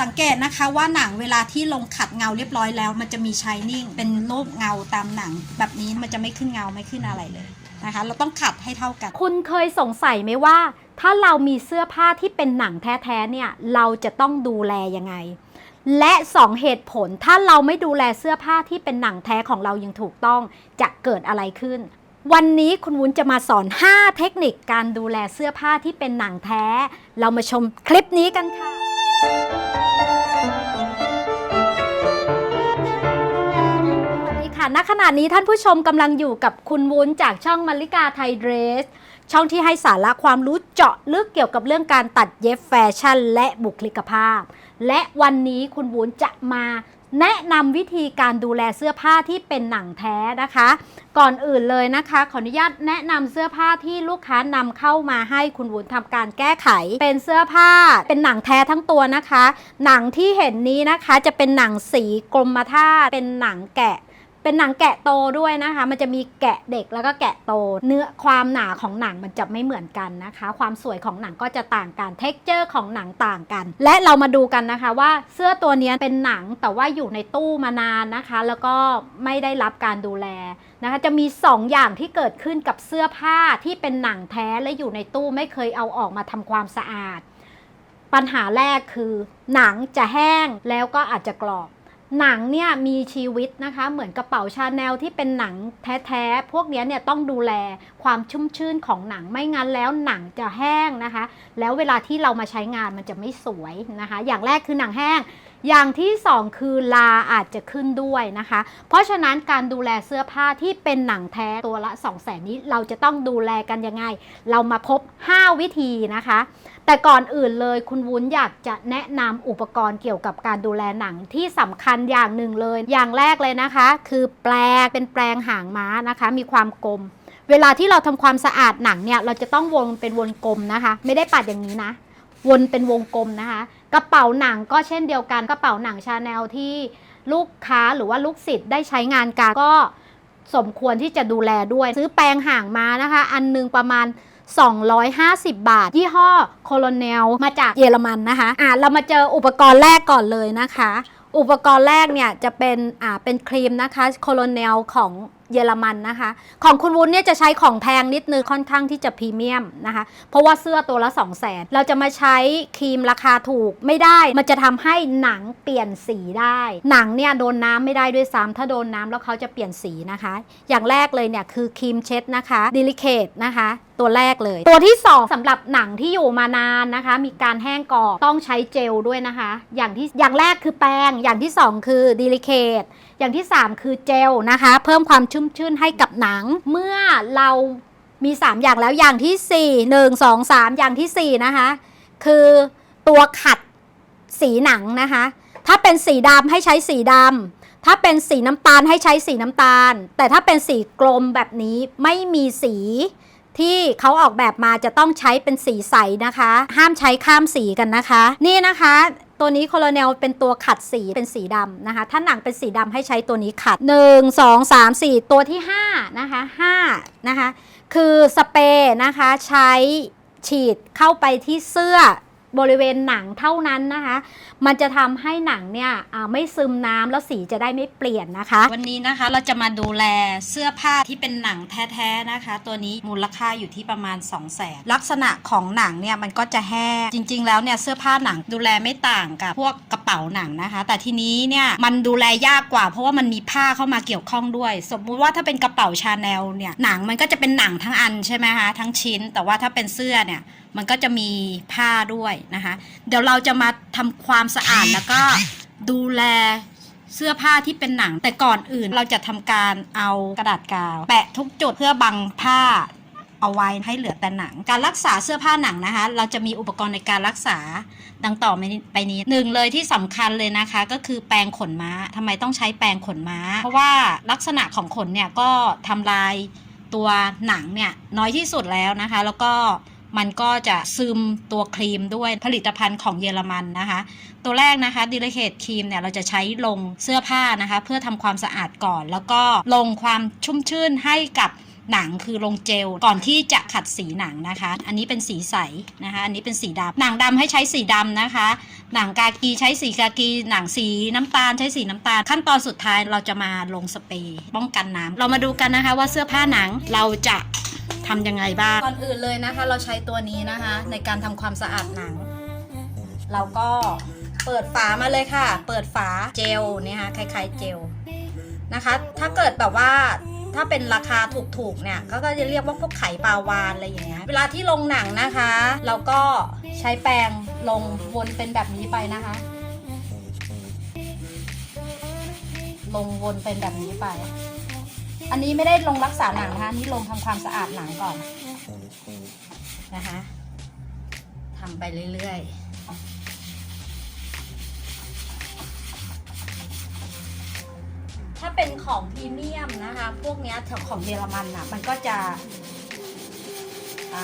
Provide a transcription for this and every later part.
สังเกตนะคะว่าหนังเวลาที่ลงขัดเงาเรียบร้อยแล้ว มันจะมีชายนิ่งเป็นรูปเงาตามหนัง แบบนี้มันจะไม่ขึ้นเงาไม่ขึ้นอะไรเลยนะคะ เราต้องขัดให้เท่ากัน คุณเคยสงสัยไหมว่า ถ้าเรามีเสื้อผ้าที่เป็นหนังแท้ๆเนี่ยเราจะต้องดูแลยังไง และสองเหตุผลถ้าเราไม่ดูแลเสื้อผ้าที่เป็นหนังแท้ของเราย่างถูกต้องจะเกิดอะไรขึ้นวันนี้คุณวุ้นจะมาสอน 5 เทคนิคการดูแลเสื้อผ้าที่เป็นหนังแท้ เรามาชมคลิปนี้กันค่ะ ณขณะนี้ท่านผู้ชมกำลังอยู่กับคุณวุ้นจากช่องมาริกาไทยเดรส ช่องที่ให้สาระความรู้เจาะลึกเกี่ยวกับเรื่องการตัดเย็บแฟชั่น และบุคลิกภาพ และวันนี้คุณวุ้นจะมาแนะนำวิธีการดูแลเสื้อผ้าที่เป็นหนังแท้นะคะ ก่อนอื่นเลยนะคะ ขออนุญาตแนะนำเสื้อผ้าที่ลูกค้านำเข้ามาให้คุณวุ้นทำการแก้ไข เป็นเสื้อผ้าเป็นหนังแท้ทั้งตัวนะคะ หนังที่เห็นนี้นะคะจะเป็นหนังสีกรมท่าเป็นหนังแกะ เป็นหนังแกะโตด้วยนะคะ มันจะมีแกะเด็กแล้วก็แกะโต เนื้อความหนาของหนังมันจะไม่เหมือนกันนะคะ ความสวยของหนังก็จะต่างกัน เท็กเจอร์ของหนังต่างกัน และเรามาดูกันนะคะว่าเสื้อตัวนี้เป็นหนังแต่ว่าอยู่ในตู้มานานนะคะ แล้วก็ไม่ได้รับการดูแลนะคะจะมี 2 อย่างที่เกิดขึ้นกับเสื้อผ้าที่เป็นหนังแท้และอยู่ในตู้ไม่เคยเอาออกมาทำความสะอาด ปัญหาแรกคือ หนังจะแห้งแล้วก็อาจจะกรอบ หนังเนี่ยมีชีวิตนะคะ เหมือนกระเป๋าชาแนลที่เป็นหนังแท้ๆ พวกนี้เนี่ยต้องดูแลความชุ่มชื่นของหนังไม่งั้นแล้วหนังจะแห้งนะคะ แล้วเวลาที่เรามาใช้งานมันจะไม่สวยนะคะ อย่างแรกคือหนังแห้ง อย่างที่สองคือลาอาจจะขึ้นด้วยนะคะ เพราะฉะนั้นการดูแลเสื้อผ้าที่เป็นหนังแท้ตัวละ 2 0 0แสนนี้เราจะต้องดูแลกันยังไง เรามาพบ 5 วิธีนะคะ แต่ก่อนอื่นเลยคุณวุ้นอยากจะแนะนำอุปกรณ์เกี่ยวกับการดูแลหนังที่สำคัญอย่างหนึ่งเลย อย่างแรกเลยนะคะ คือแปลงเป็นแปลงหางม้านะคะ มีความกลม เวลาที่เราทำความสะอาดหนังเนี่ยเราจะต้องวนเป็นวงกลมนะคะ ไม่ได้ปัดอย่างนี้นะวนเป็นวงกลมนะคะ กระเป๋าหนังก็เช่นเดียวกันกระเป๋าหนังชาแนลที่ลูกค้าหรือว่าลูกศิษย์ได้ใช้งานกันก็สมควรที่จะดูแลด้วย ซื้อแปรงห่างมานะคะ อันหนึงประมาณ 250 บาท ยี่ห้อโคโลเนลมาจากเยอรมันนะคะอะเรามาเจออุปกรณ์แรกก่อนเลยนะคะ อุปกรณ์แรกเนี่ยจะเป็นอ่าเป็นครีมนะคะโคโลเนลของ เยอรมันนะคะ ของคุณวุ้นเนี่ยจะใช้ของแพงนิดนึงค่อนข้างที่จะพรีเมียมนะคะ เพราะว่าเสื้อตัวละ 2 0 0แสนเราจะมาใช้ครีมราคาถูกไม่ได้ มันจะทำให้หนังเปลี่ยนสีได้ หนังเนี่ยโดนน้ำไม่ได้ด้วยซ้ำถ้าโดนน้ำแล้วเขาจะเปลี่ยนสีนะคะ อย่างแรกเลยเนี่ยคือครีมเช็ดนะคะดิลิเคทนะคะตัวแรกเลย ตัวที่ 2สำหรับหนังที่อยู่มานานนะคะ มีการแห้งกรอบต้องใช้เจลด้วยนะคะ อย่างที่อย่างแรกคือแป้งอย่างที่ 2 คือดิลิเคท อย่างที่ 3 คือเจลนะคะ เพิ่มความชุ่มชื่นให้กับหนัง เมื่อเรามี 3 อย่างแล้วอย่างที่ 4 1 2 3 อย่างทีสี่ 4 นะคะ คือตัวขัดสีหนังนะคะ ถ้าเป็นสีดำให้ใช้สีดำถ้าเป็นสีน้ำตาลให้ใช้สีน้ำตาล แต่ถ้าเป็นสีกลมแบบนี้ไม่มีสีที่เขาออกแบบมาจะต้องใช้เป็นสีใสนะคะ ห้ามใช้ข้ามสีกันนะคะ นี่นะคะ ตัวนี้คอลเนลเป็นตัวขัดสีเป็นสีดำนะคะ ถ้าหนังเป็นสีดำให้ใช้ตัวนี้ขัด 1 2 3 4 ตัวที่5นะคะ5นะคะ คือสเปรย์นะคะใช้ฉีดเข้าไปที่เสื้อ บริเวณหนังเท่านั้นนะคะ มันจะทำให้หนังเนี่ยไม่ซึมน้ำแล้วสีจะได้ไม่เปลี่ยนนะคะ วันนี้นะคะเราจะมาดูแลเสื้อผ้าที่เป็นหนังแท้ๆนะคะ ตัวนี้มูลค่าอยู่ที่ประมาณ 2 0 0แสนลักษณะของหนังเนี่ยมันก็จะแห้งจริง ๆ แล้วเนี่ยเสื้อผ้าหนังดูแลไม่ต่างกับพวกกระเป๋าหนังนะคะ แต่ทีนี้เนี่ยมันดูแลยากกว่า เพราะว่ามันมีผ้าเข้ามาเกี่ยวข้องด้วย สมมุติว่าถ้าเป็นกระเป๋าชาแนลเนี่ยหนังมันก็จะเป็นหนังทั้งอันใช่ไหมคะทั้งชิ้น แต่ว่าถ้าเป็นเสื้อเนี่ยมันก็จะมีผ้าด้วยนะคะ เดี๋ยวเราจะมาทำความสะอาดแล้วก็ดูแลเสื้อผ้าที่เป็นหนัง แต่ก่อนอื่นเราจะทำการเอากระดาษกาว แปะทุกจุดเพื่อบังผ้าเอาไว้ให้เหลือแต่หนัง การรักษาเสื้อผ้าหนังนะคะ เราจะมีอุปกรณ์ในการรักษาดังต่อไปนี้หนึ่งเลยที่สำคัญเลยนะคะ ก็คือแปรงขนม้าทำไมต้องใช้แปรงขนม้า เพราะว่าลักษณะของขนเนี่ยก็ทำลายตัวหนังเนี่ยน้อยที่สุดแล้วนะคะ แล้วก็ มันก็จะซึมตัวครีมด้วยผลิตภัณฑ์ของเยอรมันนะคะ ตัวแรกนะคะดิลเคทครีมเนี่ยเราจะใช้ลงเสื้อผ้านะคะ เพื่อทำความสะอาดก่อน แล้วก็ลงความชุ่มชื่นให้กับหนังคือลงเจลก่อนที่จะขัดสีหนังนะคะ อันนี้เป็นสีใสนะคะ อันนี้เป็นสีดำหนังดำให้ใช้สีดำนะคะ หนังกากีใช้สีกากี หนังสีน้ำตาลใช้สีน้ำตาล ขั้นตอนสุดท้ายเราจะมาลงสเปรย์ป้องกันน้ำเรามาดูกันนะคะว่าเสื้อผ้าหนังเราจะ ทำยังไงบ้าง ก่อนอื่นเลยนะคะ เราใช้ตัวนี้นะคะ ในการทำความสะอาดหนัง เราก็เปิดฝามาเลยค่ะ เปิดฝาเจลเนี่ยค่ะคล้ายๆเจลนะคะ ถ้าเกิดแบบว่าถ้าเป็นราคาถูกๆเนี่ยก็ก็จะเรียกว่าพวกไข่ปลาวานอะไรอย่างเงี้ย เวลาที่ลงหนังนะคะ เราก็ใช้แปรงลงวนเป็นแบบนี้ไปนะคะ ลงวนเป็นแบบนี้ไป อันนี้ไม่ได้ลงรักษาหนังนะคะนี่ลงทำความสะอาดหนังก่อนนะคะทำไปเรื่อยๆถ้าเป็นของพรีเมียมนะคะ พวกนี้ของเยอรมันอะมันก็จะอ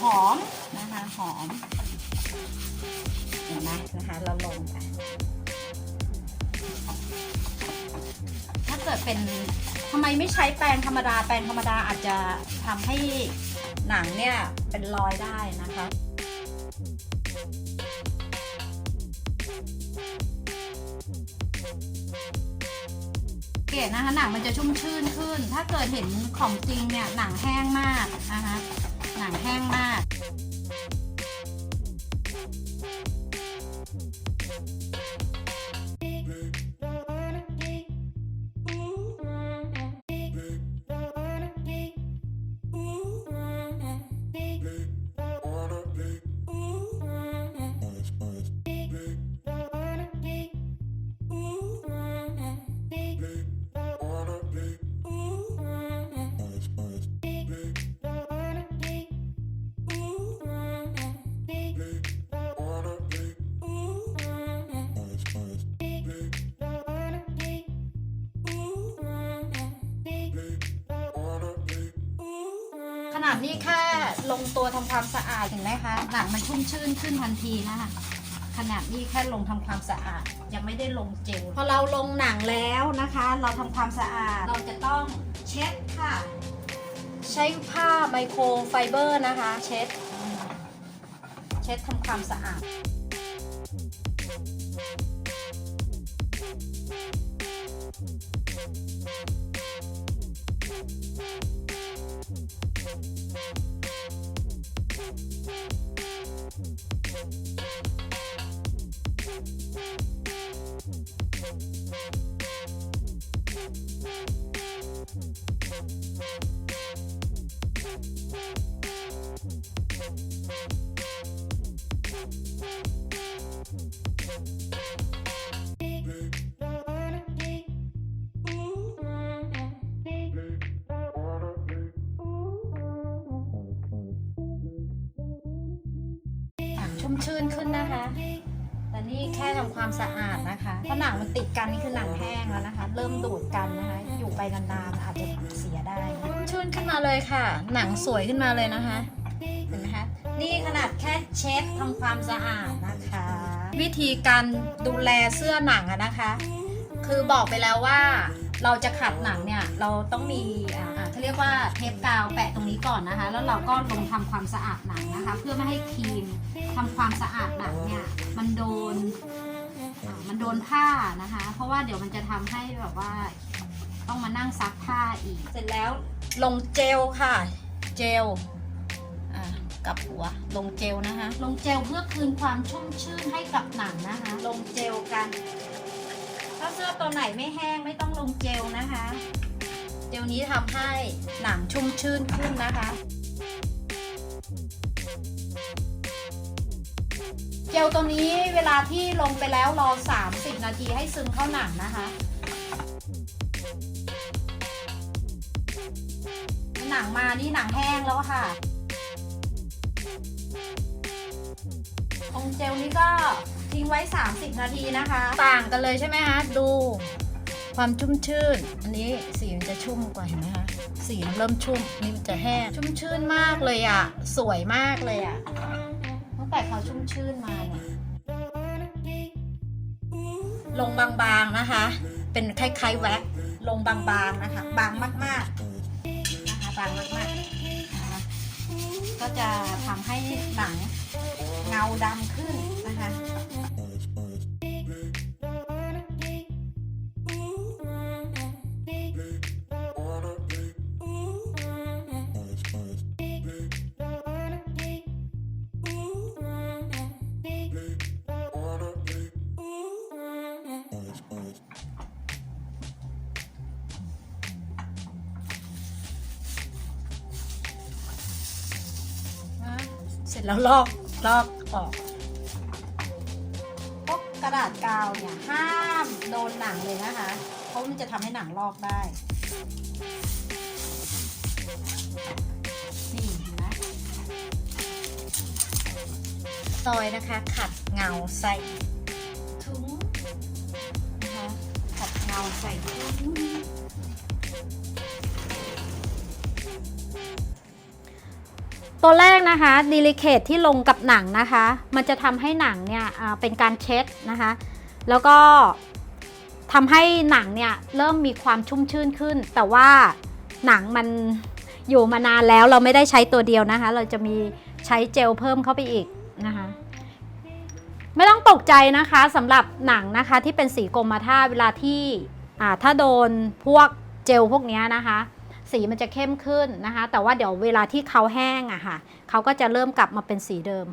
หอมนะคะ หอม เห็นไหมนะคะ เราลงไป ถ้าเกิดเป็นทำไมไม่ใช้แปรงธรรมดา แปรงธรรมดาอาจจะทำให้หนังเนี่ยเป็นรอยได้นะคะเกตนะคะหนังมันจะชุ่มชื่นขึ้น ถ้าเกิดเห็นของจริงเนี่ยหนังแห้งมากนะคะหนังแห้งมาก นาดนี้แค่ลงตัวทำความสะอาดเห็นไหมคะหนังมันชุ่มชื่นขึ้นทันทีนะคะขนาดนี้แค่ลงทำความสะอาด ยังไม่ได้ลงเจลพอเราลงหนังแล้วนะคะ เราทำความสะอาดเราจะต้องเช็ดค่ะ ใช้ผ้าไมโครไฟเบอร์นะคะ เช็ด เช็ดทำความสะอาด ชุ่มชื่นขึ้นนะคะแต่นี่แค่ทำความสะอาดนะคะเพราะหนังมันติดกันนี่คือหนังแห้งแล้วนะคะ เริ่มดูดกันนะคะ อยู่ไปนานๆอาจจะเสียได้ชุ่มชื่นขึ้นมาเลยค่ะ หนังสวยขึ้นมาเลยนะคะเห็นไหมคะนี่ขนาดแค่เช็ดทำความสะอาดนะคะ วิธีการดูแลเสื้อหนังอะนะคะ คือบอกไปแล้วว่า เราจะขัดหนังเนี่ยเราต้องมีอ่าอ่าเขาเรียกว่าเทปกาวแปะตรงนี้ก่อนนะคะ แล้วเราก็ลงทำความสะอาดหนังนะคะ เพื่อไม่ให้ครีมทำความสะอาดหนังเนี่ยมันโดนอ่ามันโดนผ้านะคะ เพราะว่าเดี๋ยวมันจะทำให้แบบว่าต้องมานั่งซักผ้าอีก เสร็จแล้วลงเจลค่ะ เจลอ่ากับหัว ลงเจลนะคะ ลงเจลเพื่อคืนความชุ่มชื่นให้กับหนังนะคะ ลงเจลกันถ้า เสื้อตัวไหนไม่แห้งไม่ต้องลงเจลนะคะ เจลนี้ทำให้หนังชุ่มชื่นขึ้นนะคะ เจลตัวนี้เวลาที่ลงไปแล้วรอ 30 นาทีให้ซึมเข้าหนังนะคะหนังมานี่หนังแห้งแล้วค่ะ องเจลนี้ก็ทิ้งไว้ 30 นาทีนะคะ ต่างกันเลยใช่ไหมคะดูความชุ่มชื่น อันนี้สีมันจะชุ่มกว่าเห็นไหมคะ สีมันเริ่มชุ่ม นี่มันจะแห้ง ชุ่มชื่นมากเลยอะสวยมากเลยอะตั้งแต่เขาชุ่มชื่นมาเนี่ยลงบางๆนะคะ เป็นคล้ายๆแว็กซ์ลงบางๆนะคะ บางมากๆนะคะบดังมากๆนะคะก็จะทำให้หนัง เงาดำขึ้นนะคะเสร็จแล้วลอก ลอกออกพวกกระดาษกาวเนี่ยห้ามโดนหนังเลยนะคะ เพราะมันจะทำให้หนังลอกได้ นี่เห็นไหมซอยนะคะ ขัดเงาใส่ถุงนะคะขัดเงาใส่ถุง ตัวแรกนะคะดีลิเคทที่ลงกับหนังนะคะ มันจะทำให้หนังเนี่ยเป็นการเช็ดนะคะ แล้วก็ทำให้หนังเนี่ยเริ่มมีความชุ่มชื่นขึ้น แต่ว่าหนังมันอยู่มานานแล้วเราไม่ได้ใช้ตัวเดียวนะคะ เราจะมีใช้เจลเพิ่มเข้าไปอีกนะคะ ไม่ต้องตกใจนะคะสำหรับหนังนะคะที่เป็นสีกรมท่าเวลาที่ถ้าโดนพวกเจลพวกนี้นะคะ สีมันจะเข้มขึ้นนะคะ แต่ว่าเดี๋ยวเวลาที่เขาแห้งอะค่ะเขาก็จะเริ่มกลับมาเป็นสีเดิม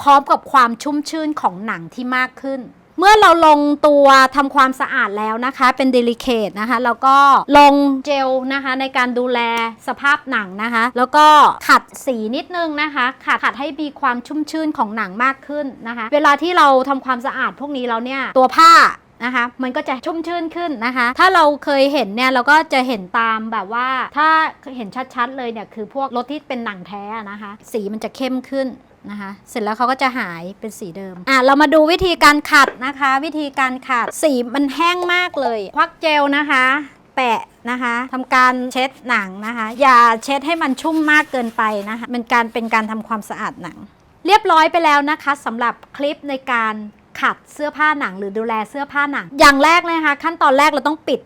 พร้อมกับความชุ่มชื่นของหนังที่มากขึ้น เมื่อเราลงตัวทำความสะอาดแล้วนะคะ เป็นเดลิเคทนะคะ แล้วก็ลงเจลนะคะ ในการดูแลสภาพหนังนะคะ แล้วก็ขัดสีนิดนึงนะคะ ขัดขัดให้มีความชุ่มชื่นของหนังมากขึ้นนะคะ เวลาที่เราทำความสะอาดพวกนี้แล้วเนี่ยตัวผ้า นะคะ มันก็จะชุ่มชื่นขึ้นนะคะ ถ้าเราเคยเห็นเนี่ยเราก็จะเห็นตามแบบว่าถ้าเห็นชัดๆเลยเนี่ยคือพวกรถที่เป็นหนังแท้นะคะ สีมันจะเข้มขึ้นนะคะเสร็จแล้วเขาก็จะหายเป็นสีเดิมอะเรามาดูวิธีการขัดนะคะ วิธีการขัดสีมันแห้งมากเลยควักเจลนะคะ แปะนะคะทำการเช็ดหนังนะคะ อย่าเช็ดให้มันชุ่มมากเกินไปนะคะเป็นการเป็นการทำความสะอาดหนัง เรียบร้อยไปแล้วนะคะสำหรับคลิปในการ ขัดเสื้อผ้าหนังหรือดูแลเสื้อผ้าหนัง อย่างแรกเลยนะคะ ขั้นตอนแรกเราต้องปิด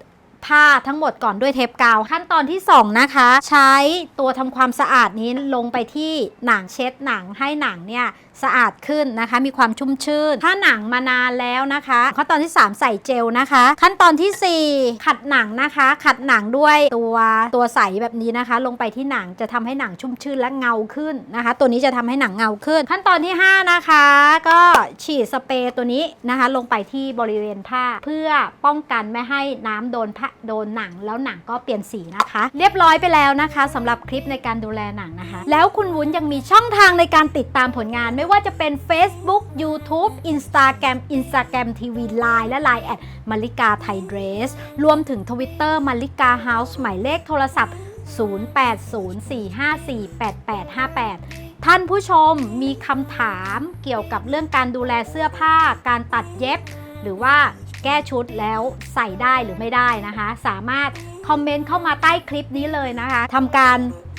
ผ้าทั้งหมดก่อนด้วยเทปกาว ขั้นตอนที่ 2 นะคะ ใช้ตัวทำความสะอาดนี้ลงไปที่หนังเช็ดหนังให้หนังเนี่ยสะอาดขึ้นนะคะ มีความชุ่มชื่น ถ้าหนังมานานแล้วนะคะ ขั้นตอนที่ 3 ใส่เจลนะคะ ขั้นตอนทีสี่4 ขัดหนังนะคะ ขัดหนังด้วยตัวตัวใสแบบนี้นะคะ ลงไปที่หนังจะทำให้หนังชุ่มชื่นและเงาขึ้นนะคะ ตัวนี้จะทำให้หนังเงาขึ้น ขั้นตอนที่ 5 นะคะ ก็ฉีดสเปรย์ตัวนี้นะคะ ลงไปที่บริเวณผ้าเพื่อป้องกันไม่ให้น้ำโดนผ้าโดนหนัง แล้วหนังก็เปลี่ยนสีนะคะ เรียบร้อยไปแล้วนะคะสำหรับคลิปในการดูแลหนังนะคะ แล้วคุณวุ้นยังมีช่องทางในการติดตามผลงานไม่ว่าจะเป็น Facebook YouTube Instagram Instagram TV Line และ Line แอดมาริกาไทยเดรสรวมถึง Twitter มาริกาเฮาส์หมายเลขโทรศัพท์ 0804548858 ท่านผู้ชมมีคำถามเกี่ยวกับเรื่องการดูแลเสื้อผ้า การตัดเย็บ หรือว่าแก้ชุดแล้วใส่ได้หรือไม่ได้นะคะ สามารถคอมเมนต์เข้ามาใต้คลิปนี้เลยนะคะทำการ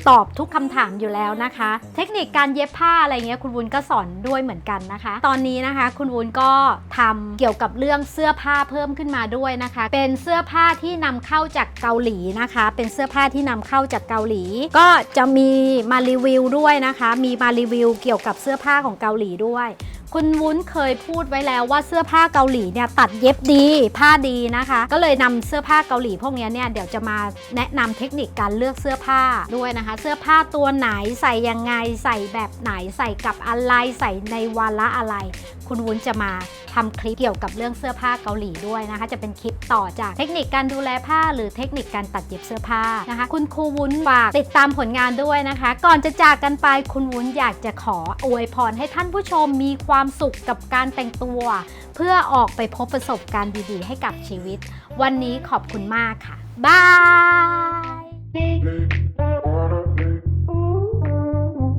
ตอบทุกคำถามอยู่แล้วนะคะ เทคนิคการเย็บผ้าอะไรเงี้ยคุณวุ้นก็สอนด้วยเหมือนกันนะคะ ตอนนี้นะคะ คุณวุ้นก็ทำเกี่ยวกับเรื่องเสื้อผ้าเพิ่มขึ้นมาด้วยนะคะ เป็นเสื้อผ้าที่นำเข้าจากเกาหลีนะคะ เป็นเสื้อผ้าที่นำเข้าจากเกาหลี ก็จะมีมารีวิวด้วยนะคะ มีมารีวิวเกี่ยวกับเสื้อผ้าของเกาหลีด้วย คุณวุ้นเคยพูดไว้แล้วว่าเสื้อผ้าเกาหลีเนี่ยตัดเย็บดีผ้าดีนะคะ ก็เลยนำเสื้อผ้าเกาหลีพวกนี้เนี่ยเดี๋ยวจะมาแนะนำเทคนิคการเลือกเสื้อผ้าด้วยนะคะ เสื้อผ้าตัวไหนใส่ยังไงใส่แบบไหนใส่กับอะไรใส่ในวาระอะไร คุณวุ้นจะมาทำคลิปเกี่ยวกับเรื่องเสื้อผ้าเกาหลีด้วยนะคะ จะเป็นคลิปต่อจากเทคนิคการดูแลผ้า หรือเทคนิคการตัดเย็บเสื้อผ้านะคะ คุณครูวุ้นฝากติดตามผลงานด้วยนะคะ ก่อนจะจากกันไปคุณวุ้นอยากจะขออวยพรให้ท่านผู้ชมมีความความสุขกับการแต่งตัว เพื่อออกไปพบประสบการณ์ดีๆ ให้กับชีวิต วันนี้ขอบคุณมากค่ะ บาย